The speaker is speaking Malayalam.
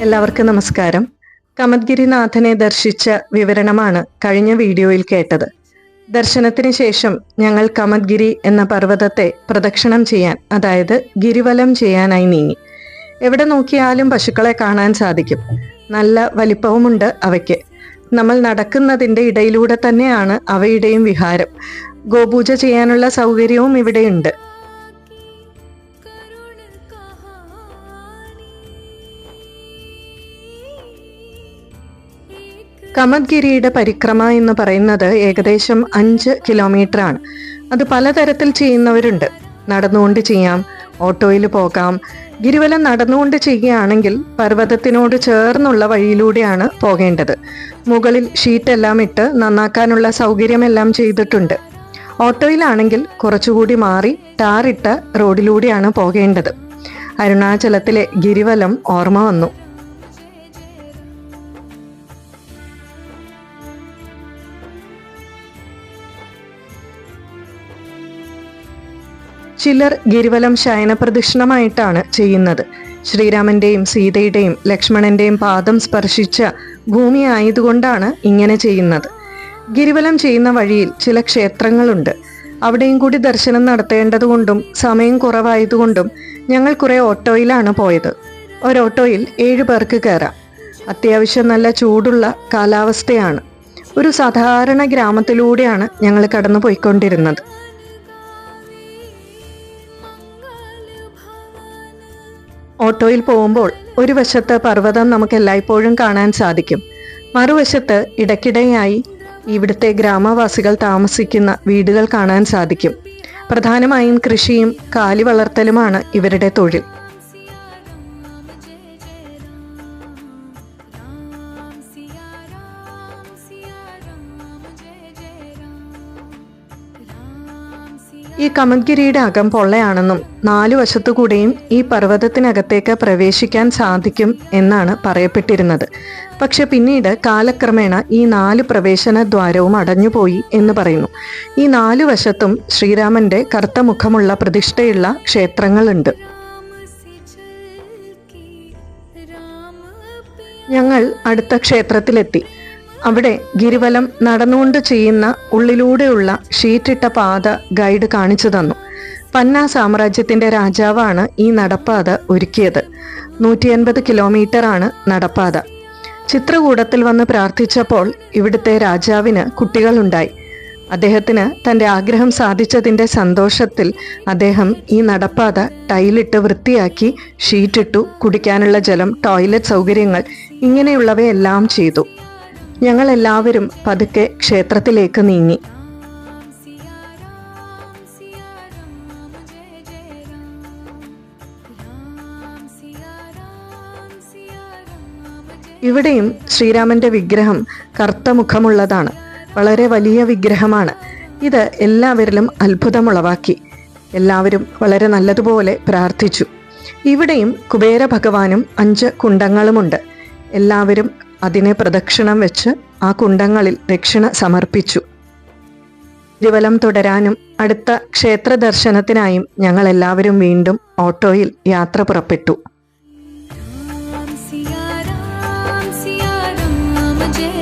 എല്ലാവർക്കും നമസ്കാരം. കമദ്ഗിരിനാഥനെ ദർശിച്ച വിവരണമാണ് കഴിഞ്ഞ വീഡിയോയിൽ കേട്ടത്. ദർശനത്തിന് ശേഷം ഞങ്ങൾ കമദ്ഗിരി എന്ന പർവതത്തെ പ്രദക്ഷിണം ചെയ്യാൻ അതായത് ഗിരിവലം ചെയ്യാനായി നീങ്ങി. എവിടെ നോക്കിയാലും പശുക്കളെ കാണാൻ സാധിക്കും. നല്ല വലിപ്പവുമുണ്ട് അവയ്ക്ക്. നമ്മൾ നടക്കുന്നതിന്റെ ഇടയിലൂടെ തന്നെയാണ് അവയുടെയും വിഹാരം. ഗോപൂജ ചെയ്യാനുള്ള സൗകര്യവും ഇവിടെയുണ്ട്. കമദ്ഗിരിയുടെ പരിക്രമ എന്ന് പറയുന്നത് ഏകദേശം അഞ്ച് കിലോമീറ്റർ ആണ് അത് പലതരത്തിൽ ചെയ്യുന്നവരുണ്ട്. നടന്നുകൊണ്ട് ചെയ്യാം ഓട്ടോയിൽ പോകാം. ഗിരിവലം നടന്നുകൊണ്ട് ചെയ്യുകയാണെങ്കിൽ പർവതത്തിനോട് ചേർന്നുള്ള വഴിയിലൂടെയാണ് പോകേണ്ടത്. മുകളിൽ ഷീറ്റെല്ലാം ഇട്ട് നന്നാക്കാനുള്ള സൗകര്യമെല്ലാം ചെയ്തിട്ടുണ്ട്. ഓട്ടോയിലാണെങ്കിൽ കുറച്ചുകൂടി മാറി ടാറിട്ട റോഡിലൂടെയാണ് പോകേണ്ടത്. അരുണാചലത്തിലെ ഗിരിവലം ഓർമ്മ വന്നു. ചിലർ ഗിരിവലം ശയന പ്രദക്ഷിണമായിട്ടാണ് ചെയ്യുന്നത്. ശ്രീരാമന്റെയും സീതയുടെയും ലക്ഷ്മണന്റെയും പാദം സ്പർശിച്ച ഭൂമി ആയതുകൊണ്ടാണ് ഇങ്ങനെ ചെയ്യുന്നത്. ഗിരിവലം ചെയ്യുന്ന വഴിയിൽ ചില ക്ഷേത്രങ്ങളുണ്ട്. അവിടെയും കൂടി ദർശനം നടത്തേണ്ടതുകൊണ്ടും സമയം കുറവായതുകൊണ്ടും ഞങ്ങൾ കുറെ ഓട്ടോയിലാണ് പോയത്. ഒരോട്ടോയിൽ ഏഴു പേർക്ക് കയറാം. അത്യാവശ്യം നല്ല ചൂടുള്ള കാലാവസ്ഥയാണ്. ഒരു സാധാരണ ഗ്രാമത്തിലൂടെയാണ് ഞങ്ങൾ കടന്നു പോയിക്കൊണ്ടിരുന്നത് ഓട്ടോയിൽ പോകുമ്പോൾ ഒരു വശത്ത് പർവതം നമുക്ക് എല്ലായ്പ്പോഴും കാണാൻ സാധിക്കും. മറുവശത്ത് ഇടയ്ക്കിടെയായി ഇവിടുത്തെ ഗ്രാമവാസികൾ താമസിക്കുന്ന വീടുകൾ കാണാൻ സാധിക്കും. പ്രധാനമായും കൃഷിയും കാലി വളർത്തലുമാണ് ഇവരുടെ തൊഴിൽ. ഈ കമദ്ഗിരിയുടെ അകം പൊള്ളയാണെന്നും നാലു വശത്തുകൂടെയും ഈ പർവതത്തിനകത്തേക്ക് പ്രവേശിക്കാൻ സാധിക്കും എന്നാണ് പറയപ്പെട്ടിരുന്നത്. പക്ഷെ പിന്നീട് കാലക്രമേണ ഈ നാല് പ്രവേശന ദ്വാരവും അടഞ്ഞുപോയി എന്ന് പറയുന്നു. ഈ നാലു വശത്തും ശ്രീരാമന്റെ കറുത്ത മുഖമുള്ള പ്രതിഷ്ഠയുള്ള ക്ഷേത്രങ്ങളുണ്ട്. ഞങ്ങൾ അടുത്ത ക്ഷേത്രത്തിലെത്തി. അവിടെ ഗിരിവലം നടന്നുകൊണ്ട് ചെയ്യുന്ന ഉള്ളിലൂടെയുള്ള ഷീറ്റിട്ട പാത ഗൈഡ് കാണിച്ചു തന്നു. പന്ന സാമ്രാജ്യത്തിന്റെ രാജാവാണ് ഈ നടപ്പാത ഒരുക്കിയത്. നൂറ്റി കിലോമീറ്റർ ആണ് നടപ്പാത. ചിത്രകൂടത്തിൽ വന്ന് പ്രാർത്ഥിച്ചപ്പോൾ ഇവിടുത്തെ രാജാവിന് കുട്ടികളുണ്ടായി. അദ്ദേഹത്തിന് തന്റെ ആഗ്രഹം സാധിച്ചതിന്റെ സന്തോഷത്തിൽ അദ്ദേഹം ഈ നടപ്പാത ടൈലിട്ട് വൃത്തിയാക്കി ഷീറ്റിട്ടു കുടിക്കാനുള്ള ജലം ടോയ്ലറ്റ് സൗകര്യങ്ങൾ ഇങ്ങനെയുള്ളവയെല്ലാം ചെയ്തു. ഞങ്ങളെല്ലാവരും പതുക്കെ ക്ഷേത്രത്തിലേക്ക് നീങ്ങി. ഇവിടെയും ശ്രീരാമന്റെ വിഗ്രഹം കറുത്ത മുഖമുള്ളതാണ് വളരെ വലിയ വിഗ്രഹമാണ്. ഇത് എല്ലാവരിലും അത്ഭുതമുളവാക്കി. എല്ലാവരും വളരെ നല്ലതുപോലെ പ്രാർത്ഥിച്ചു. ഇവിടെയും കുബേര ഭഗവാനും അഞ്ച് കുണ്ടങ്ങളുമുണ്ട്. എല്ലാവരും അതിനെ പ്രദക്ഷിണം വെച്ച് ആ കുണ്ടങ്ങളിൽ ദക്ഷിണ സമർപ്പിച്ചു. തിരുവലം തുടരാനും അടുത്ത ക്ഷേത്ര ദർശനത്തിനായും ഞങ്ങൾ എല്ലാവരും വീണ്ടും ഓട്ടോയിൽ യാത്ര പുറപ്പെട്ടു. ജയ.